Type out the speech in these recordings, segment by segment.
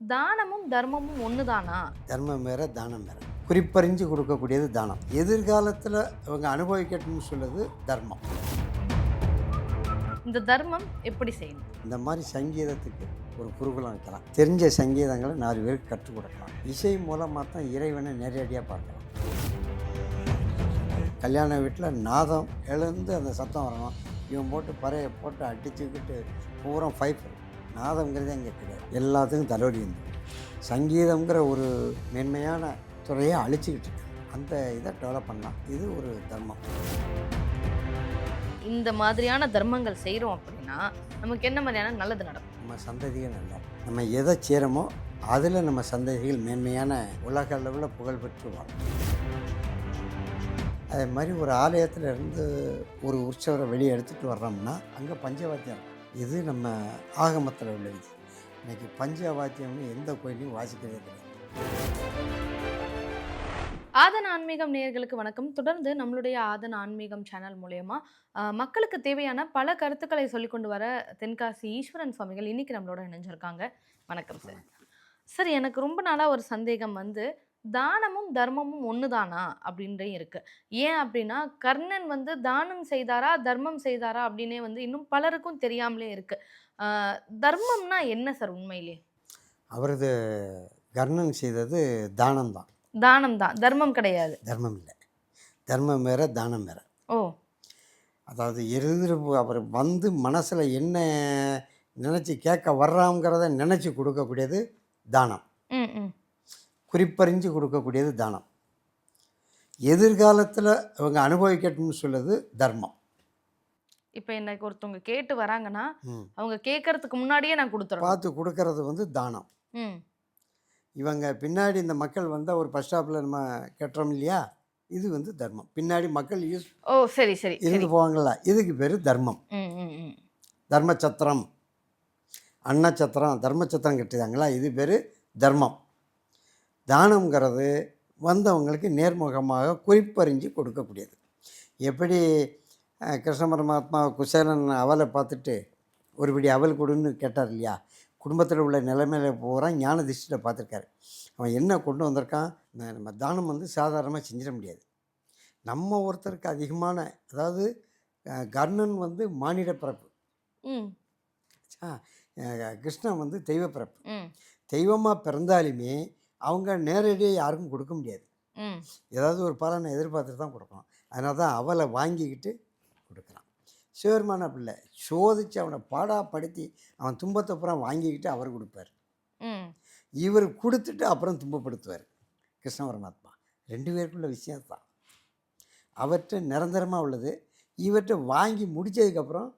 தானமும் தர்மமும் ஒண்ணுதானா? தர்மம் வேற தானம் வேற. குறிப்பறிஞ்சு கொடுக்கக்கூடியது தானம். எதிர்காலத்தில் இவங்க அனுபவிக்கட்டும்னு சொல்லுது தர்மம். இந்த தர்மம் எப்படி செய்யணும் இந்த மாதிரி சங்கீதத்துக்கு ஒரு குருகுலம் வைக்கலாம். தெரிஞ்ச சங்கீதங்களை நாலு பேருக்கு கற்றுக் கொடுக்கலாம். இசை மூலமாக தான் இறைவனை நேரடியாக பார்க்கலாம். கல்யாண வீட்டில் நாதம் எழுந்து அந்த சத்தம் வரணும். இவன் போட்டு பறையை போட்டு அடிச்சுக்கிட்டு பூரா ஃபைஃப் நாதம்ங்கிறதே அங்கே கிடையாது. எல்லாத்துக்கும் தலைவலி வந்து. சங்கீதம்ங்கிற ஒரு மென்மையான துறையை அழிச்சிக்கிட்டு இருக்கு. அந்த இதை டெவலப் பண்ணலாம் இது ஒரு தர்மம். இந்த மாதிரியான தர்மங்கள் செய்றோம் அப்படின்னா நமக்கு என்ன மாதிரியான நல்லது நடக்கும்? நம்ம சந்ததிகள் நல்லா நம்ம எதை செய்கிறோமோ அதில் நம்ம சந்ததிகள் மேன்மையான உலக அளவில் புகழ் பெற்று வாழும் அதே மாதிரி ஒரு ஆலயத்தில் இருந்து ஒரு உற்சவரை வெளியே எடுத்துகிட்டு வர்றோம்னா அங்கே பஞ்சவாத்தியம். இது நம்ம ஆகமத்தில் உள்ள விதி. இன்னைக்கு பஞ்சவாத்தியம்னு எந்த கோயிலையும் வாசிக்கிறதே கிடையாது. ஆதன் ஆன்மீகம் நேயர்களுக்கு வணக்கம். தொடர்ந்து நம்மளுடைய ஆதன் ஆன்மீகம் சேனல் மூலயமா மக்களுக்கு தேவையான பல கருத்துக்களை சொல்லி கொண்டு வர தென்காசி ஈஸ்வரன் சுவாமிகள் இன்னைக்கு நம்மளோட இணைஞ்சிருக்காங்க. வணக்கம் சார். சார் எனக்கு ரொம்ப நாளாக ஒரு சந்தேகம் வந்து தானமும் தர்மமும் ஒண்ணுதானா? அப்படின்ற இருக்கு. ஏன் அப்படின்னா கர்ணன் வந்து தானம் செய்தாரா தர்மம் செய்தாரா அப்படின்னே வந்து இன்னும் பலருக்கும் தெரியாமலே இருக்கு. தர்மம்னா என்ன சார் உண்மையிலே? அவரது கர்ணன் செய்தது தானம் தான் தானம் தான் தர்மம் கிடையாது. தர்மம் இல்லை. தர்மம் வேற தானம் வேற. ஓ. அதாவது எதிர்ப்பு அவர் வந்து மனசில் என்ன நினச்சி கேட்க வர்றாங்கிறத நினச்சி கொடுக்கக்கூடியது தானம். குறிப்பறிஞ்சு கொடுக்கக்கூடியது தானம். எதிர்காலத்தில் இவங்க அனுபவிக்கட்டும்னு சொல்லுது தர்மம். இப்போ எனக்கு ஒருத்தவங்க கேட்டு வராங்கன்னா. அவங்க கேட்கறதுக்கு முன்னாடியே நான் கொடுத்துறேன் பார்த்து கொடுக்கறது வந்து தானம். இவங்க பின்னாடி இந்த மக்கள் வந்தால் ஒரு பஸ் ஸ்டாப்பில் நம்ம கட்டுறோம் இல்லையா? இது வந்து தர்மம். பின்னாடி மக்கள் யூஸ் ஓ சரி சரி இருந்து போவாங்கள்ல இதுக்கு பேர் தர்மம். ம் ம் ம். தர்மச்சத்திரம். அன்னச்சத்திரம் தர்மச்சத்திரம் கட்டுதாங்களா? இது பேர் தர்மம். தானம்ங்கிறது வந்தவங்களுக்கு நேர்முகமாக குறிப்பறிஞ்சு கொடுக்கக்கூடியது. எப்படி கிருஷ்ண பரமாத்மா குசேலன் அவலை பார்த்துட்டு ஒரு பிடி அவல் கொடுன்னு கேட்டார் இல்லையா? குடும்பத்தில் உள்ள நிலைமையில பூரா ஞான திருஷ்டியில் பார்த்துருக்காரு. அவன் என்ன கொண்டு வந்திருக்கான்? நம்ம தானம் வந்து சாதாரணமாக செஞ்சிட முடியாது. நம்ம ஒருத்தருக்கு அதிகமான அதாவது கர்ணன் வந்து மானிட பிறப்பு. கிருஷ்ணன் வந்து தெய்வ பிறப்பு. தெய்வமாக பிறந்தாலுமே அவங்க நேரடியாக யாருக்கும் கொடுக்க முடியாது. ஏதாவது ஒரு பலனை எதிர்பார்த்துட்டு தான் கொடுக்கணும். அதனால தான் அவளை வாங்கிக்கிட்டு கொடுக்குறான். சிவருமான பிள்ளை சோதித்து அவனை பாடாப்படுத்தி அவன் துன்பத்தை பூரா வாங்கிக்கிட்டு அவர் கொடுப்பார். இவர் கொடுத்துட்டு அப்புறம் துன்பப்படுத்துவார். கிருஷ்ண பரமாத்மா ரெண்டு பேருக்குள்ள விஷயம் தான் அவற்றை நிரந்தரமாக உள்ளது. இவற்றை வாங்கி முடித்ததுக்கப்புறம்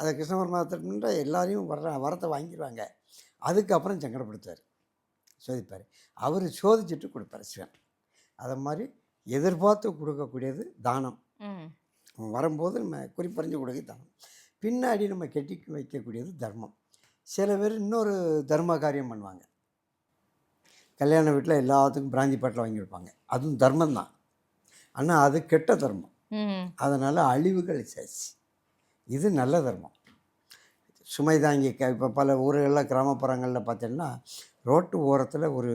அதை கிருஷ்ண பரமாத்மன்ற எல்லாரையும் வர்ற வரத்தை வாங்கிடுவாங்க. அதுக்கப்புறம் சங்கடப்படுத்துவார். சோதிப்பார். அவர் சோதிச்சுட்டு கொடுப்பார் சிவன். அதை மாதிரி எதிர்பார்த்து கொடுக்கக்கூடியது தானம். வரும்போது நம்ம குறிப்பறிஞ்சு கொடுக்க தானம். பின்னாடி நம்ம கெட்டி வைக்கக்கூடியது தர்மம். சில பேர் இன்னொரு தர்ம காரியம் பண்ணுவாங்க. கல்யாண வீட்டில் எல்லாத்துக்கும் பிராந்தி பாட்டில் வாங்கி வைப்பாங்க அதுவும் தர்மம் தான். ஆனால் அது கெட்ட தர்மம். அதனால் அழிவுகள் சேர்ச்சி இது நல்ல தர்மம். சுமை தாங்கி க இப்போ பல ஊர்களில் கிராமப்புறங்களில் பார்த்தீங்கன்னா ரோட்டு ஓரத்தில் ஒரு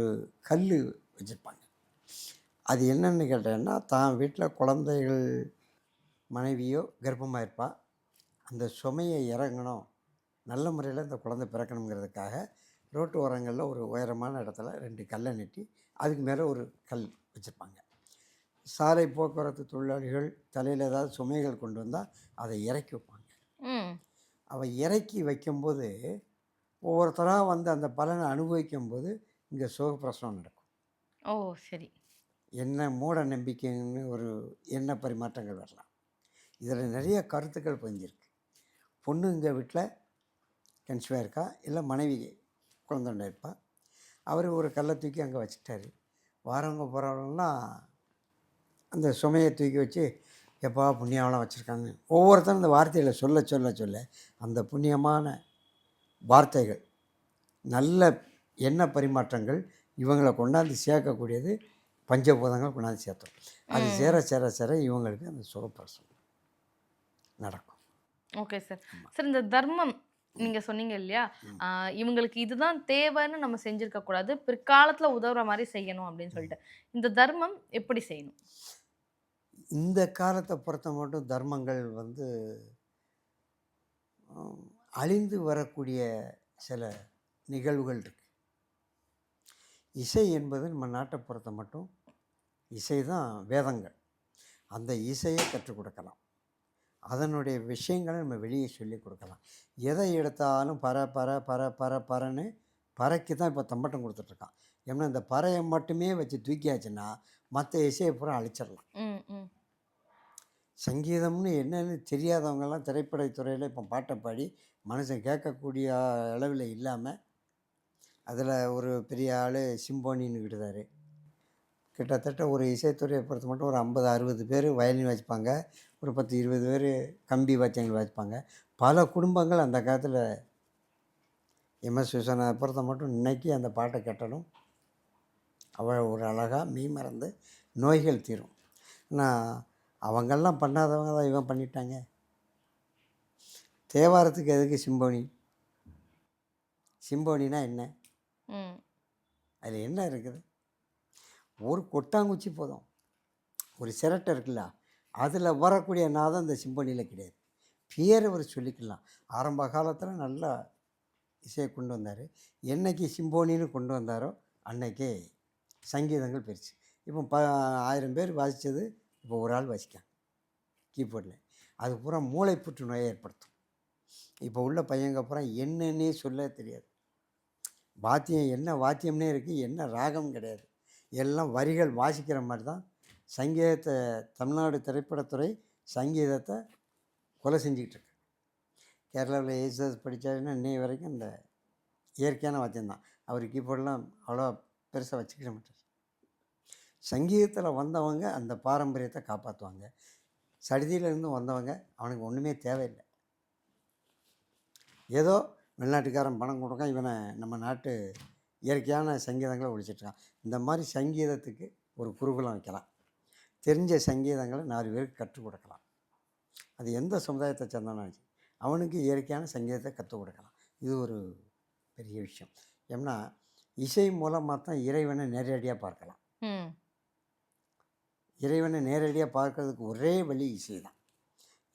கல் வச்சுருப்பாங்க. அது என்னன்னு கேட்டேன்னா தான் வீட்டில் குழந்தைகள் மனைவியோ கர்ப்பமாக இருப்பா. அந்த சுமையை இறங்கணும். நல்ல முறையில் இந்த குழந்தை பிறக்கணுங்கிறதுக்காக ரோட்டு ஓரங்களில் ஒரு உயரமான இடத்துல ரெண்டு கல்லை நட்டி அதுக்கு மேலே ஒரு கல் வச்சுருப்பாங்க. சாலை போக்குவரத்து தொழிலாளிகள் தலையில் ஏதாவது சுமைகள் கொண்டு வந்தால் அதை இறக்கி வைப்பாங்க. அவள் இறக்கி வைக்கும்போது ஒவ்வொருத்தராக வந்து அந்த பலனை அனுபவிக்கும்போது இங்கே சுகப்பிரசவம் நடக்கும். ஓ சரி. என்ன மூட நம்பிக்கைன்னு ஒரு எண்ண பரிமாற்றங்கள் வரலாம். இதில் நிறைய கருத்துக்கள் பதிஞ்சிருக்கு. பொண்ணு இங்கே வீட்டில் கன்சிவாக இருக்கா? இல்லை மனைவி குழந்தை இருப்பா? அவர் ஒரு கல்லை தூக்கி அங்கே வச்சுட்டாரு. வரவங்க போகிறவங்கலாம் அந்த சுமையை தூக்கி வச்சு எப்பா புண்ணியவெல்லாம் வச்சுருக்காங்க ஒவ்வொருத்தரும் இந்த வார்த்தைகளை சொல்ல சொல்ல சொல்ல அந்த புண்ணியமான வார்த்தைகள் நல்ல எண்ண பரிமாற்றங்கள் இவங்களை கொண்டாந்து சேர்க்கக்கூடியது பஞ்சபூதங்கள் கொண்டாந்து சேர்த்தோம். அது. சேர சேர சேர இவங்களுக்கு அந்த சுகப்பிரசம் நடக்கும். Okay sir. சார் இந்த தர்மம் நீங்க சொன்னீங்க இல்லையா? இவங்களுக்கு இதுதான் தேவைன்னு நம்ம செஞ்சிருக்க கூடாது. பிற்காலத்துல உதவுற மாதிரி செய்யணும் அப்படின்னு சொல்லிட்டு. இந்த தர்மம் எப்படி செய்யணும்? இந்த காலத்தை பொறுத்த மட்டும் தர்மங்கள் வந்து அழிந்து வரக்கூடிய சில நிகழ்வுகள் இருக்கு. இசை என்பது நம்ம நாட்டை பொறுத்த மட்டும் இசை தான் வேதங்கள். அந்த இசையை கற்றுக் கொடுக்கலாம். அதனுடைய விஷயங்களை நம்ம வெளியே சொல்லி கொடுக்கலாம். எதை எடுத்தாலும் பற பற பற பற பறன்னு பறைக்கு தான் இப்போ தம்பட்டம் கொடுத்துட்ருக்கான் ஏன்னா இந்த பறையை மட்டுமே வச்சு தூக்கியாச்சுன்னா மற்ற இசையை பூரா அழிச்சிடலாம். சங்கீதம்னு என்னன்னு தெரியாதவங்கெல்லாம் திரைப்படத்துறையில் இப்போ பாட்டை பாடி மனுஷன் கேட்கக்கூடிய அளவில் இல்லாமல் அதில் ஒரு பெரிய ஆள் சிம்போனின்னு கிட்டுதாரு கிட்டத்தட்ட ஒரு இசைத்துறையை பொறுத்த மட்டும் ஒரு ஐம்பது அறுபது பேர் வயலின் வச்சுப்பாங்க. ஒரு பத்து இருபது பேர் கம்பி வாத்தியங்கள் வாசிப்பாங்க பல குடும்பங்கள் அந்த காலத்தில் எம்எஸ் விஸ்வநாதை பொறுத்த மட்டும் இன்றைக்கி அந்த பாட்டை கேட்டாலும் அவ்வளோ ஒரு அழகாக மீ மறந்து நோய்கள் தீரும். ஆனால் அவங்கெல்லாம் பண்ணாதவங்க தான் இவன் பண்ணிட்டாங்க. தேவாரத்துக்கு எதுக்கு சிம்போனி சிம்போனினா என்ன? அதில் என்ன இருக்குது? ஒரு கொட்டாங்குச்சி போதும். ஒரு சிரட்டை இருக்குல்ல அதில் வரக்கூடிய நாதம் இந்த சிம்பொனியில் கிடையாது. பேரை அவர் சொல்லிக்கலாம். ஆரம்ப காலத்தில் நல்லா இசையை கொண்டு வந்தார். என்னைக்கு சிம்போனின்னு கொண்டு வந்தாரோ அன்னைக்கே சங்கீதங்கள் பெருச்சு இப்போ ப ஆயிரம் பேர் வாசித்தது இப்போ ஒரு ஆள் வாசிக்காங்க கீபோர்டில். அது பூரா மூளை புற்றுநோயை ஏற்படுத்தும். இப்போ உள்ள பையங்க அப்புறம் என்னன்னே சொல்ல தெரியாது. வாத்தியம் என்ன வாத்தியம்னே இருக்குது என்ன ராகம் கிடையாது. எல்லாம் வரிகள் வாசிக்கிற மாதிரி தான் சங்கீதத்தை தமிழ்நாடு திரைப்படத்துறை சங்கீதத்தை கொலை செஞ்சுக்கிட்டு இருக்கு. கேரளாவில் ஏசுதாஸ் படித்தாருன்னா இன்னை வரைக்கும் இந்த இயற்கையான வாத்தியம் தான். அவர் கீபோர்டெலாம் அவ்வளோ பெருசாக வச்சுக்கிட மாட்டார். சங்கீதத்தில் வந்தவங்க அந்த பாரம்பரியத்தை காப்பாற்றுவாங்க. சடுதியிலேருந்து வந்தவங்க அவனுக்கு ஒன்றுமே தேவையில்லை. ஏதோ வெளிநாட்டுக்காரன் பணம் கொடுக்கான் இவனை நம்ம நாட்டு இயற்கையான சங்கீதங்களை ஒழிச்சிட்ருக்கான். இந்த மாதிரி சங்கீதத்துக்கு ஒரு குருகுலம் வைக்கலாம். தெரிஞ்ச சங்கீதங்களை நாலு பேருக்கு கற்றுக் கொடுக்கலாம். அது எந்த சமுதாயத்தை சேர்ந்தவனாலும் சரி அவனுக்கு இயற்கையான சங்கீதத்தை கற்றுக் கொடுக்கலாம். இது ஒரு பெரிய விஷயம். ஏன்னா இசை மூலமாக தான் இறைவனை நேரடியாக பார்க்கலாம். இறைவனை நேரடியாக பார்க்கறதுக்கு ஒரே வழி இசை தான்.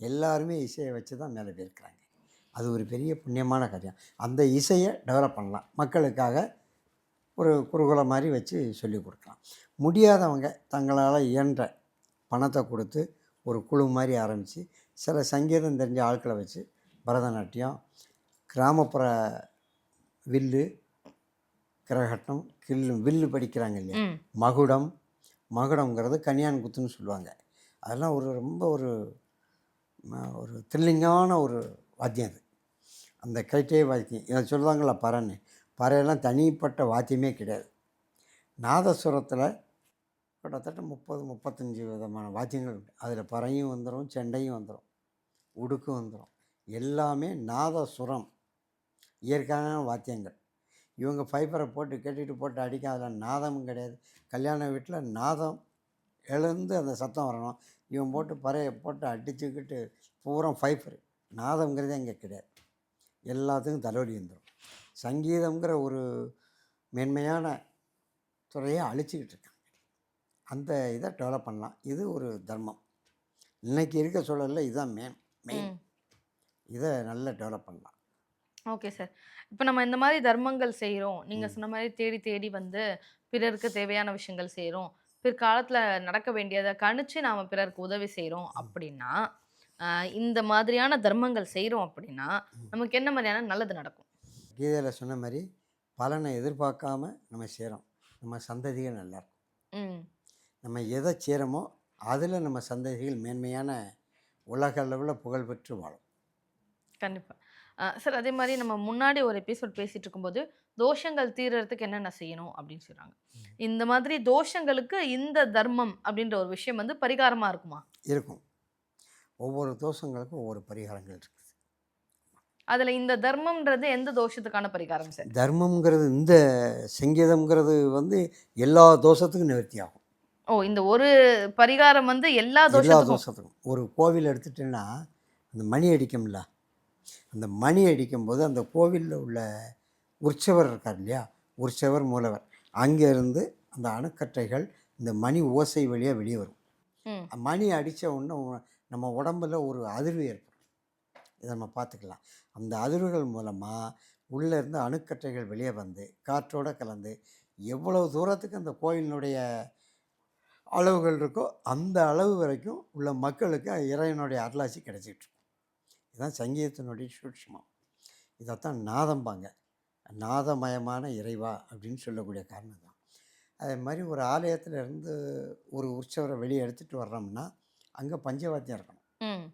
எல்லாருமே இசையை வச்சு தான் மேலே போயிருக்கிறாங்க அது ஒரு பெரிய புண்ணியமான காரியம். அந்த இசையை டெவலப் பண்ணலாம். மக்களுக்காக ஒரு குருகுலம் மாதிரி வச்சு சொல்லிக் கொடுக்கலாம். முடியாதவங்க தங்களால் இயன்ற பணத்தை கொடுத்து ஒரு குழு மாதிரி ஆரம்பித்து சில சங்கீதம் தெரிஞ்ச ஆட்களை வச்சு பரதநாட்டியம் கிராமப்புற வில்லு கிரகட்டம் கில்லு வில்லு படிக்கிறாங்க இல்லையா? மகுடம் மகுடம்ங்கிறது கன்யான் குத்துன்னு சொல்லுவாங்க. அதெல்லாம் ஒரு ரொம்ப ஒரு ஒரு த்ரில்லிங்கான ஒரு வாத்தியம் அது. அந்த கைட்டே வாத்தியம் இதை சொல்லுவாங்களா பறைன்னு பறையெல்லாம் தனிப்பட்ட வாத்தியமே கிடையாது. நாதஸ்வரத்தில் கிட்டத்தட்ட முப்பது முப்பத்தஞ்சு விதமான வாத்தியங்கள் உண்டு. அதில் பறையும் வந்துடும் செண்டையும் வந்துடும் உடுக்கும் வந்துடும் எல்லாமே நாதசுரம் இயற்கையான வாத்தியங்கள். இவங்க ஃபைபரை போட்டு கேட்டுட்டு போட்டு அடிக்க அதில் நாதமும் கிடையாது. கல்யாண வீட்டில் நாதம் எழுந்து அந்த சத்தம் வரணும். இவன் போட்டு பறையை போட்டு அடிச்சுக்கிட்டு பூரா ஃபைபர் நாதம்ங்கிறதே இங்கே கிடையாது. எல்லாத்துக்கும் தலைவலி வந்துடும் சங்கீதம்ங்கிற ஒரு மென்மையான துறையை அழிச்சிக்கிட்டு இருக்காங்க. அந்த இதை டெவலப் பண்ணலாம். இது ஒரு தர்மம். இன்னைக்கு இருக்க சூழலில் இதுதான் மெயின் மெயின் இதை நல்லா டெவலப் பண்ணலாம். ஓகே சார் இப்போ நம்ம இந்த மாதிரி தர்மங்கள் செய்கிறோம் நீங்கள் சொன்ன மாதிரி தேடி தேடி வந்து பிறருக்கு தேவையான விஷயங்கள் செய்கிறோம் பிற்காலத்தில் நடக்க வேண்டியதை கணிச்சு நாம் பிறருக்கு உதவி செய்கிறோம் அப்படின்னா இந்த மாதிரியான தர்மங்கள் செய்கிறோம் அப்படின்னா நமக்கு என்ன மாதிரியான நல்லது நடக்கும்? கீதையில் சொன்ன மாதிரி பலனை எதிர்பார்க்காம நம்ம செய்கிறோம் நம்ம சந்ததிகள் நல்லா இருக்கும் ம். நம்ம எதை செய்கிறோமோ அதில் நம்ம சந்ததிகள் மேன்மையான உலக அளவில் புகழ் பெற்று வாழும். கண்டிப்பாக சார் அதே மாதிரி நம்ம முன்னாடி ஒரு எபிசோட் பேசிட்டு இருக்கும்போது தோஷங்கள் தீர்றதுக்கு என்னென்ன செய்யணும் அப்படின்னு சொல்றாங்க. இந்த மாதிரி தோஷங்களுக்கு இந்த தர்மம் அப்படின்ற ஒரு விஷயம் வந்து பரிகாரமா இருக்குமா? இருக்கும். ஒவ்வொரு தோஷங்களுக்கும் ஒவ்வொரு பரிகாரங்கள் இருக்குது. அதுல இந்த தர்மம்ன்றது எந்த தோஷத்துக்கான பரிகாரம் சார்? தர்மம்ங்கிறது இந்த சங்கீதம்ங்கிறது வந்து எல்லா தோஷத்துக்கும் நிவர்த்தி ஆகும். ஓ இந்த ஒரு பரிகாரம் வந்து எல்லா எல்லா தோஷத்துக்கும்? ஒரு கோவில் எடுத்துட்டேன்னா அந்த மணி அடிக்கும்ல அந்த மணி அடிக்கும்போது அந்த கோவிலில் உள்ள உற்சவர் இருக்கார் இல்லையா? உற்சவர் மூலவர். அங்கேருந்து அந்த அணுக்கற்றைகள் இந்த மணி ஓசை வழியாக வெளியே வரும். மணி அடித்த உடனே நம்ம உடம்புல ஒரு அதிர்வு ஏற்படும். இதை நம்ம பார்த்துக்கலாம். அந்த அதிர்வுகள் மூலமாக உள்ளே இருந்து அணுக்கற்றைகள் வெளியே வந்து காற்றோடு கலந்து எவ்வளவு தூரத்துக்கு அந்த கோயிலினுடைய அளவுகள் இருக்கோ அந்த அளவு வரைக்கும் உள்ள மக்களுக்கு இறைவனுடைய அருளாசி கிடைச்சிட்டு இதுதான் சங்கீதத்தினுடைய சூட்சமம் இதைத்தான் நாதம்பாங்க. நாதமயமான இறைவா அப்படின்னு சொல்லக்கூடிய காரணம் தான் அதே மாதிரி ஒரு ஆலயத்தில் இருந்து ஒரு உற்சவரை வெளியே எடுத்துகிட்டு வர்றோம்னா அங்கே பஞ்சவாத்தியம் இருக்கணும்.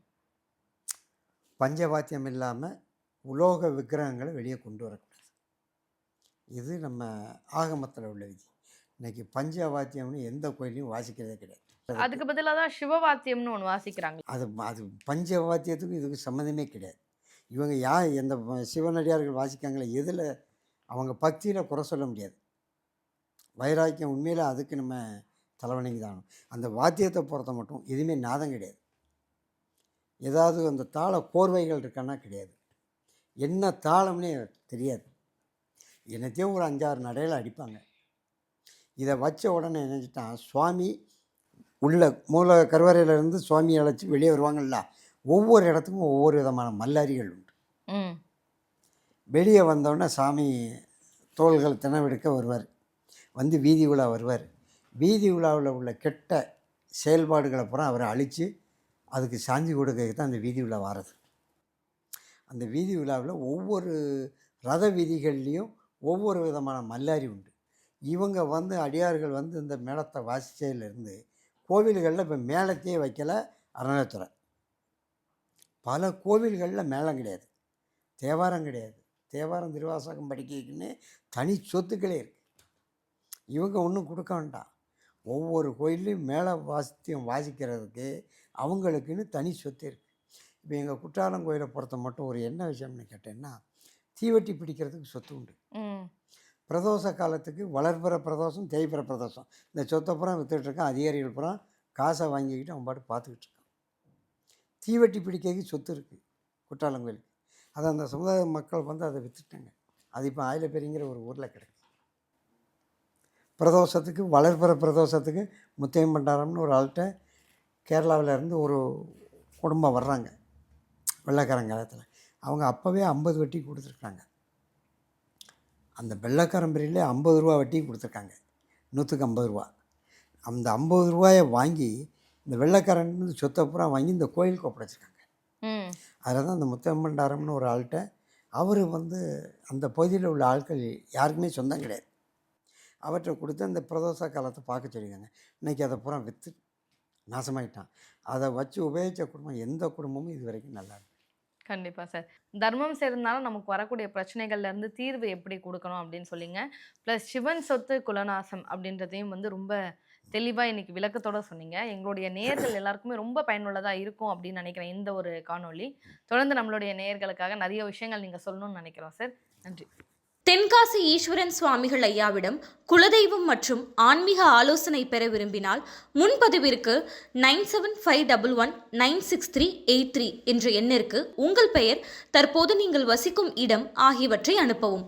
பஞ்சவாத்தியம் இல்லாமல் உலோக விக்கிரகங்களை வெளியே கொண்டு வரக்கூடாது. இது நம்ம ஆகமத்தில் உள்ள விதி. இன்னைக்கு பஞ்சவாத்தியம்னு எந்த கோயிலையும் வாசிக்கிறதே கிடையாது. அதுக்கு பதிலா தான் சிவவாத்தியம்னு ஒண்ணு வாசிக்கிறாங்க அது அது பஞ்சவாத்தியத்துக்கும் இதுக்கு சம்மந்தமே கிடையாது. இவங்க யா எந்த சிவனடியார்கள் வாசிக்காங்களே எதில் அவங்க பக்தியில் குறை சொல்ல முடியாது. வைராக்கியம் உண்மையில் அதுக்கு நம்ம தலைவணங்கி தான் அந்த வாத்தியத்தை பொறுத்த மட்டும் எதுவுமே நாதம் கிடையாது. ஏதாவது அந்த தாள கோர்வைகள் இருக்கான்னா கிடையாது. என்ன தாளம்னே தெரியாது. என்னத்தையும் ஒரு அஞ்சாறு நடையில் அடிப்பாங்க. இதை வச்ச உடனே நினச்சிட்டான் சுவாமி உள்ள மூல கருவறையிலேருந்து சுவாமி அழைச்சி வெளியே வருவாங்கல்ல ஒவ்வொரு இடத்துக்கும் ஒவ்வொரு விதமான மல்லாரிகள் உண்டு. வெளியே வந்தோடனே சாமி தோள்கள் தினவெடுக்க வருவார். வந்து வீதி உலா வருவார். வீதி உலாவில் உள்ள கெட்ட செயல்பாடுகளை பூரா அவரை அழித்து அதுக்கு சாந்தி கொடுக்க தான் அந்த வீதி உலா வாரது. அந்த வீதி உலாவில் ஒவ்வொரு ரத வீதிகள்லேயும் ஒவ்வொரு விதமான மல்லாரி உண்டு. இவங்க வந்து அடியார்கள் வந்து இந்த மேளத்தை வாசித்ததுலேருந்து கோவில்களில் இப்போ மேளத்தையே வைக்கலை அறநிலைத்துறை பல கோவில்களில் மேளம் கிடையாது. தேவாரம் கிடையாது. தேவாரம் திருவாசகம் படிக்கிறதுக்குன்னு தனி சொத்துக்களே இருக்குது இவங்க ஒன்றும் கொடுக்க வேண்டாம். ஒவ்வொரு கோயில்லையும் மேலே வாசித்தியம் வாசிக்கிறதுக்கு அவங்களுக்குன்னு தனி சொத்து இருக்குது இப்போ எங்கள் குற்றாலம் கோயிலை பொறுத்த மட்டும் ஒரு என்ன விஷயம்னு கேட்டேன்னா தீவெட்டி பிடிக்கிறதுக்கு சொத்து உண்டு. பிரதோஷ காலத்துக்கு வளர்பிற பிரதோஷம் தேய்பிற பிரதோஷம். இந்த சொத்தை பூரா வித்துட்ருக்கான் அதிகாரிகள் பூரா காசை வாங்கிக்கிட்டு அவன் பாட்டு பார்த்துக்கிட்டு இருக்கான். தீவெட்டி பிடிக்கிறதுக்கு சொத்து இருக்குது குற்றாலம் கோயிலுக்கு. அதை அந்த சமுதாய மக்கள் வந்து அதை வித்துட்டாங்க. அது இப்போ ஆயிலப்பெரிங்கிற ஒரு ஊரில் கிடக்கு. பிரதோஷத்துக்கு வளர்பிற பிரதோஷத்துக்கு முத்தையம் பண்டாரம்னு ஒரு ஆள்கிட்ட கேரளாவில் இருந்து ஒரு குடும்பம் வர்றாங்க வெள்ளைக்காரங்காலத்தில் அவங்க அப்போவே ஐம்பது வட்டி கொடுத்துருக்காங்க. அந்த வெள்ளைக்காரம்பரியிலே ஐம்பது ரூபா வட்டி கொடுத்துருக்காங்க. நூற்றுக்கு ஐம்பது ரூபா. அந்த ஐம்பது ரூபாயை வாங்கி இந்த வெள்ளைக்காரன் சொத்தை பூரா வாங்கி இந்த கோயிலுக்கு ஒப்படைச்சிருக்காங்க. அதில் தான் அந்த முத்தம்மண்டாரம்னு ஒரு ஆள்கிட்ட அவர் வந்து அந்த பகுதியில் உள்ள ஆட்கள் யாருக்குமே சொந்தம் கிடையாது. அவற்றை கொடுத்து அந்த பிரதோஷ காலத்தை பார்க்க சொல்லியிருக்காங்க. இன்றைக்கி அதை பூரா விற்று நாசமாயிட்டான். அதை வச்சு உபயோகித்த குடும்பம் எந்த குடும்பமும் இது வரைக்கும் நல்லா இருக்கு சார். தர்மம் சேர்ந்தாலும் நமக்கு வரக்கூடிய பிரச்சனைகள்லேருந்து தீர்வு எப்படி கொடுக்கணும் அப்படின்னு சொல்லிங்க. ப்ளஸ் சிவன் சொத்து குலநாசம் அப்படின்றதையும் வந்து ரொம்ப தெளிவாக இன்னைக்கு விளக்கத்தோடு சொன்னீங்க. எங்களுடைய நேர்கள் எல்லாருக்குமே ரொம்ப பயனுள்ளதாக இருக்கும் அப்படின்னு நினைக்கிறேன் இந்த ஒரு காணொலி தொடர்ந்து நம்மளுடைய நேர்களுக்காக நிறைய விஷயங்கள் நீங்கள் சொல்லணும்னு நினைக்கிறோம் சார். நன்றி. தென்காசி ஈஸ்வரன் சுவாமிகள் ஐயாவிடம் குலதெய்வம் மற்றும் ஆன்மீக ஆலோசனை பெற விரும்பினால் முன்பதிவிற்கு nine seven five double one nine six three eight three என்ற எண்ணிற்கு உங்கள் பெயர் தற்போது நீங்கள் வசிக்கும் இடம் ஆகியவற்றை அனுப்பவும்.